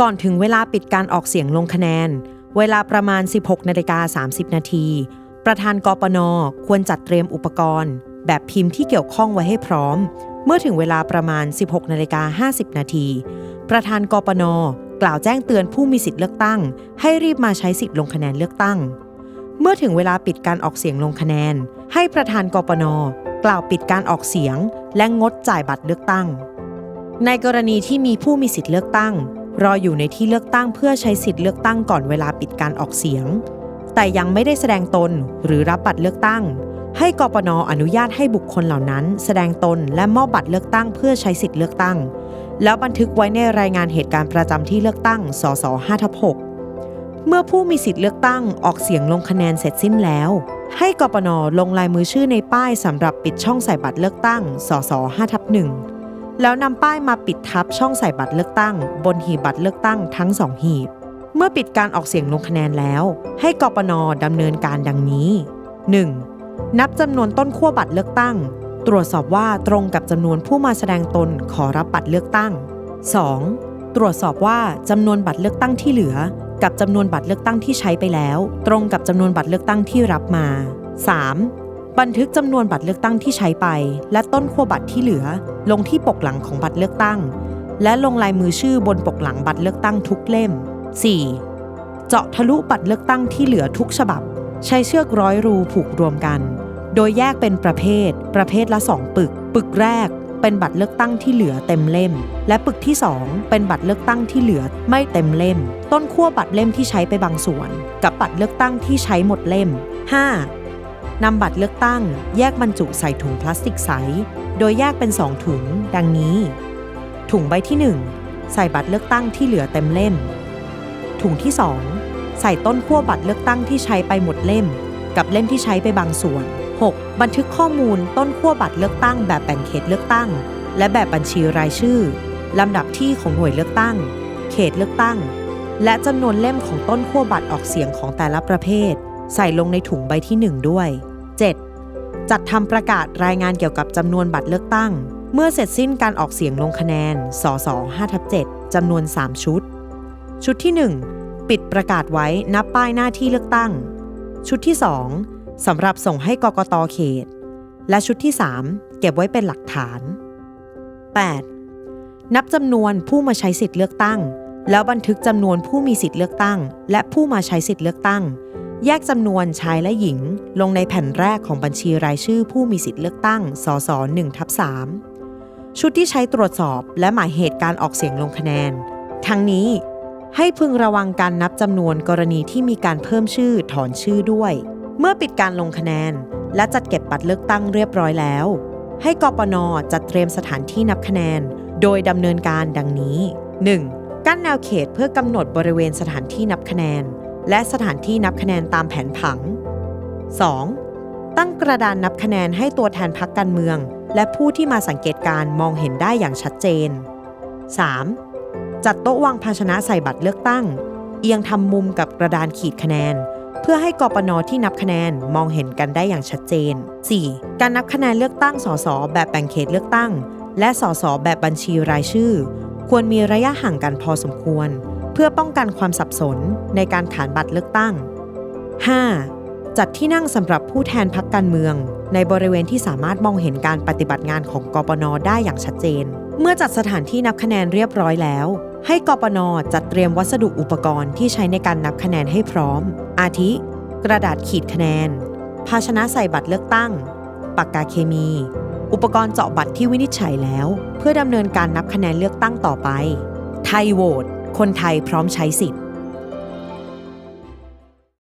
ก่อนถึงเวลาปิดการออกเสียงลงคะแนน เวลาประมาณ 16นาฬิกา30 นาที ประธานกปนควรจัดเตรียมอุปกรณ์ แบบพิมพ์ที่เกี่ยวข้องไว้ให้พร้อม เมื่อถึงเวลาประมาณ 16นาฬิกา50 นาที ประธานกปนกล่าวแจ้งเตือนผู้มีสิทธิ์เลือกตั้ง ให้รีบมาใช้สิทธิ์ลงคะแนนเลือกตั้ง เมื่อถึงเวลาปิดการออกเสียงลงคะแนน ให้ประธานกปนกล่าวปิดการออกเสียง และงดจ่ายบัตรเลือกตั้ง ในกรณีที่มีผู้มีสิทธิ์เลือกตั้ง รออยู่ในที่เลือกตั้งเพื่อใช้สิทธิ์เลือกตั้งก่อนเวลาปิดการออกเสียง แต่ยังไม่ได้แสดงตนหรือรับบัตรเลือกตั้ง ให้กปนอนุญาตให้บุคคลเหล่านั้น แสดงตนและมอบบัตรเลือกตั้งเพื่อใช้สิทธิ์เลือกตั้ง แล้วบันทึกไว้ในรายงานเหตุการณ์ประจำที่เลือกตั้ง สส5ทับ6เมื่อผู้มีสิทธิ์เลือกตั้งออกเสียงลงคะแนนเสร็จสิ้นแล้ว ให้กปนลงลายมือชื่อในป้ายสำหรับปิดช่องใส่บัตรเลือกตั้ง สส5ทับ1 แล้วนำป้ายมาปิดทับช่องใส่บัตรเลือกตั้ง บนหีบบัตรเลือกตั้งทั้งสองหีบ เมื่อปิดการออกเสียงลงคะแนนแล้ว ให้กปนดำเนินการดังนี้ 1. นับจำนวนต้นขั้วบัตรเลือกตั้ง ตรวจสอบว่าตรงกับจำนวนผู้มาแสดงตนขอรับบัตรเลือกตั้ง 2. ตรวจสอบว่าจำนวนบัตรเลือกตั้งที่เหลือ กับจำนวนบัตรเลือกตั้งที่ใช้ไปแล้ว ตรงกับจำนวนบัตรเลือกตั้งที่รับมา 3. บันทึกจำนวนบัตรเลือกตั้งที่ใช้ไป และต้นขั้วบัตรที่เหลือ ลงที่ปกหลังของบัตรเลือกตั้ง และลงลายมือชื่อบนปกหลังบัตรเลือกตั้งทุกเล่ม 4. เจาะทะลุบัตรเลือกตั้งที่เหลือทุกฉบับ ใช้เชือกร้อยรูผูกรวมกัน โดยแยกเป็นประเภท ประเภทละ 2 ปึก ปึกแรกเป็นบัตรเลือกตั้งที่เหลือเต็มเล่ม และปึกที่ 2 เป็นบัตรเลือกตั้งที่เหลือไม่เต็มเล่ม ต้นขั้วบัตรเล่มที่ใช้ไปบางส่วน กับบัตรเลือกตั้งที่ใช้หมดเล่ม 5. นำบัตรเลือกตั้ง แยกบรรจุใส่ถุงพลาสติกใส โดยแยกเป็น2ถุง ดังนี้ ถุงใบที่ 1 ใส่บัตรเลือกตั้งที่เหลือเต็มเล่ม ถุงที่ 2 ใส่ต้นขั้วบัตรเลือกตั้งที่ใช้ไปหมดเล่ม กับเล่มที่ใช้ไปบางส่วน 6. บันทึกข้อมูลต้นขั้วบัตรเลือกตั้ง แบบแบ่งเขตเลือกตั้ง และแบบบัญชีรายชื่อลำดับที่ของหน่วยเลือกตั้ง เขตเลือกตั้ง และจำนวนเล่มของต้นขั้วบัตรออกเสียงของแต่ละประเภท ใส่ลงในถุงใบที่ 1 ด้วย 7. จัดทำประกาศรายงานเกี่ยวกับจำนวนบัตรเลือกตั้ง เมื่อเสร็จสิ้นการออกเสียงลงคะแนน สส5ทับ7จำนวน 3 ชุด ชุดที่ 1 ปิดประกาศไว้นับป้ายหน้าที่เลือกตั้ง ชุดที่ 2สำหรับส่งให้กกตเขต และชุดที่ 3 เก็บไว้เป็นหลักฐาน 8. นับจำนวนผู้มาใช้สิทธิ์เลือกตั้ง แล้วบันทึกจำนวนผู้มีสิทธิ์เลือกตั้ง และผู้มาใช้สิทธิ์เลือกตั้ง แยกจำนวนชายและหญิง ลงในแผ่นแรกของบัญชีรายชื่อผู้มีสิทธิ์เลือกตั้ง สส1ทับ3ชุดที่ใช้ตรวจสอบและหมายเหตุการออกเสียงลงคะแนน ทั้งนี้ให้พึงระวังการนับจำนวนกรณีที่มีการเพิ่มชื่อถอนชื่อด้วย เมื่อปิดการลงคะแนน และจัดเก็บบัตรเลือกตั้งเรียบร้อยแล้ว ให้กปนจัดเตรียมสถานที่นับคะแนน โดยดำเนินการดังนี้ 1. กั้นแนวเขตเพื่อกำหนดบริเวณสถานที่นับคะแนน และสถานที่นับคะแนนตามแผนผัง 2. ตั้งกระดานนับคะแนนให้ตัวแทนพักการเมือง และผู้ที่มาสังเกตการมองเห็นได้อย่างชัดเจน 3. จัดโต๊ะวางภาชนะใส่บัตรเลือกตั้ง เอียงทำมุมกับกระดานขีดคะแนน เพื่อให้กปนที่นับคะแนนมองเห็นกันได้อย่างชัดเจน 4. การนับคะแนนเลือกตั้งสสแบบแบ่งเขตเลือกตั้ง และสสแบบบัญชีรายชื่อ ควรมีระยะห่างกันพอสมควร เพื่อป้องกันความสับสนในการขานบัตรเลือกตั้ง 5. จัดที่นั่งสำหรับผู้แทนพักการเมือง ในบริเวณที่สามารถมองเห็นการปฏิบัติงานของกปนได้อย่างชัดเจน เมื่อจัดสถานที่นับคะแนนเรียบร้อยแล้ว ให้กปนจัดเตรียมวัสดุอุปกรณ์ที่ใช้ในการนับคะแนนให้พร้อม อาทิ กระดาษขีดคะแนน ภาชนะใส่บัตรเลือกตั้ง ปากกาเคมี อุปกรณ์เจาะบัตรที่วินิจฉัยแล้ว เพื่อดำเนินการนับคะแนนเลือกตั้งต่อไป ไทยโหวต คนไทยพร้อมใช้สิทธิ์